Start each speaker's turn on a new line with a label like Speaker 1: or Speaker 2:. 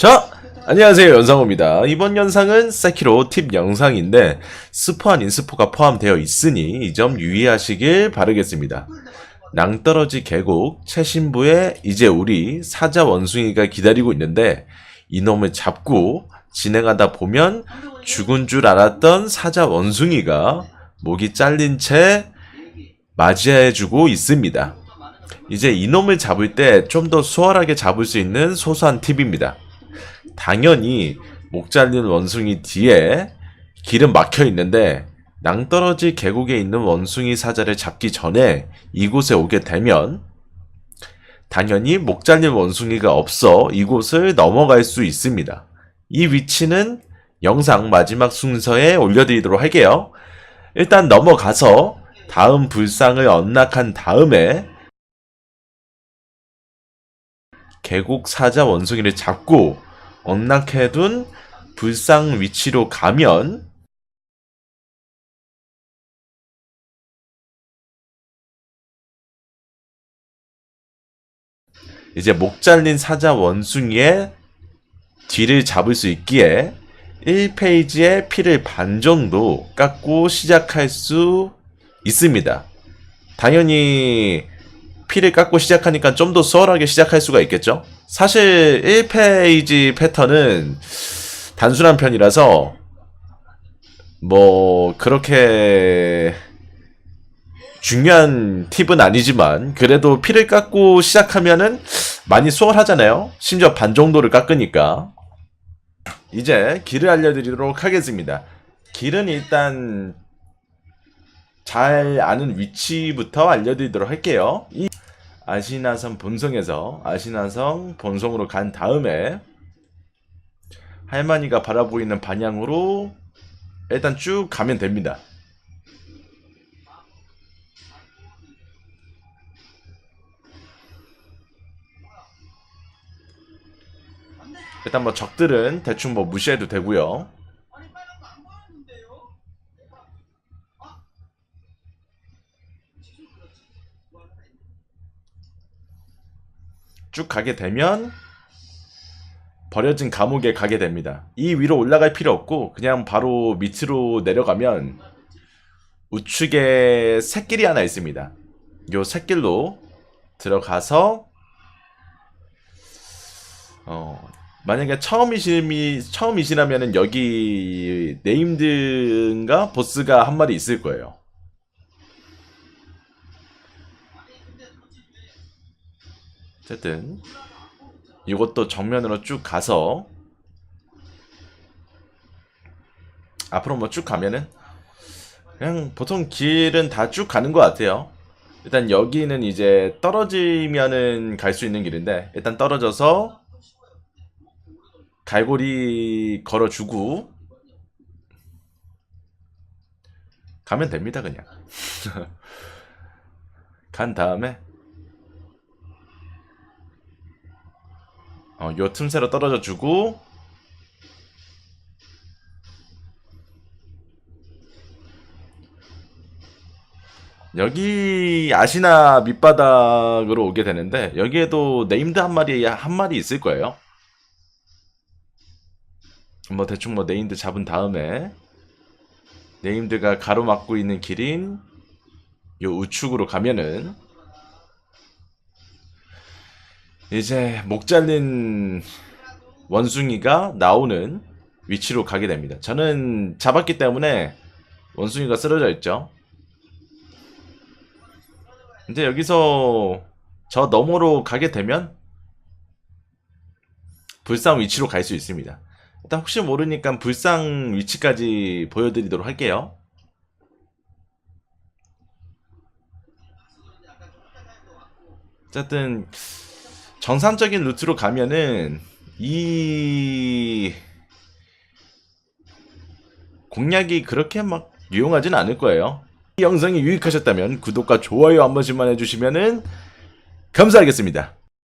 Speaker 1: 자, 안녕하세요. 연상호입니다. 이번 영상은 세키로 팁 영상인데 스포 아닌 스포가 포함되어 있으니 이 점 유의하시길 바라겠습니다. 낭떠러지 계곡 최신부에 이제 우리 사자 원숭이가 기다리고 있는데 이놈을 잡고 진행하다 보면 죽은 줄 알았던 사자 원숭이가 목이 잘린 채 맞이해주고 있습니다. 이제 이놈을 잡을 때 좀 더 수월하게 잡을 수 있는 소소한 팁입니다. 당연히 목 잘린 원숭이 뒤에 길은 막혀 있는데 낭떠러지 계곡에 있는 원숭이 사자를 잡기 전에 이곳에 오게 되면 당연히 목 잘린 원숭이가 없어 이곳을 넘어갈 수 있습니다. 이 위치는 영상 마지막 순서에 올려드리도록 할게요. 일단 넘어가서 다음 불상을 언락한 다음에 계곡 사자 원숭이를 잡고 언락해둔 불상 위치로 가면 이제 목 잘린 사자 원숭이의 뒤를 잡을 수 있기에 1페이지에 피를 반 정도 깎고 시작할 수 있습니다. 당연히 피를 깎고 시작하니까 좀 더 수월하게 시작할 수가 있겠죠? 사실 1페이지 패턴은 단순한 편이라서 뭐 그렇게 중요한 팁은 아니지만 그래도 피를 깎고 시작하면은 많이 수월하잖아요. 심지어 반 정도를 깎으니까. 이제 길을 알려드리도록 하겠습니다. 길은 일단 잘 아는 위치부터 알려드리도록 할게요. 이 아시나성 본성에서 아시나성 본성으로 간 다음에 할머니가 바라보이는 방향으로 일단 쭉 가면 됩니다. 일단 뭐 적들은 대충 뭐 무시해도 되고요. 쭉 가게 되면 버려진 감옥에 가게 됩니다. 이 위로 올라갈 필요 없고 그냥 바로 밑으로 내려가면 우측에 샛길이 하나 있습니다. 요 샛길로 들어가서 어 만약에 처음이시미 처음이시라면은 여기 네임드인가 보스가 한 마리 있을 거예요. 어쨌든 이것도 정면으로 쭉 가서 앞으로 뭐 쭉 가면은 그냥 보통 길은 다 쭉 가는 것 같아요. 일단 여기는 이제 떨어지면은 갈 수 있는 길인데 일단 떨어져서 갈고리 걸어주고 가면 됩니다 그냥 간 다음에 어, 요 틈새로 떨어져 주고 여기 아시나 밑바닥으로 오게 되는데 여기에도 네임드 한 마리 한 마리 있을 거예요. 뭐 대충 뭐 네임드 잡은 다음에 네임드가 가로막고 있는 길인 요 우측으로 가면은 이제 목 잘린 원숭이가 나오는 위치로 가게 됩니다. 저는 잡았기 때문에 원숭이가 쓰러져 있죠. 이제 여기서 저 너머로 가게 되면 불상 위치로 갈 수 있습니다. 일단 혹시 모르니까 불상 위치까지 보여드리도록 할게요. 어쨌든 정상적인 루트로 가면은 이 공략이 그렇게 막 유용하진 않을 거예요. 이 영상이 유익하셨다면 구독과 좋아요 한 번씩만 해주시면은 감사하겠습니다.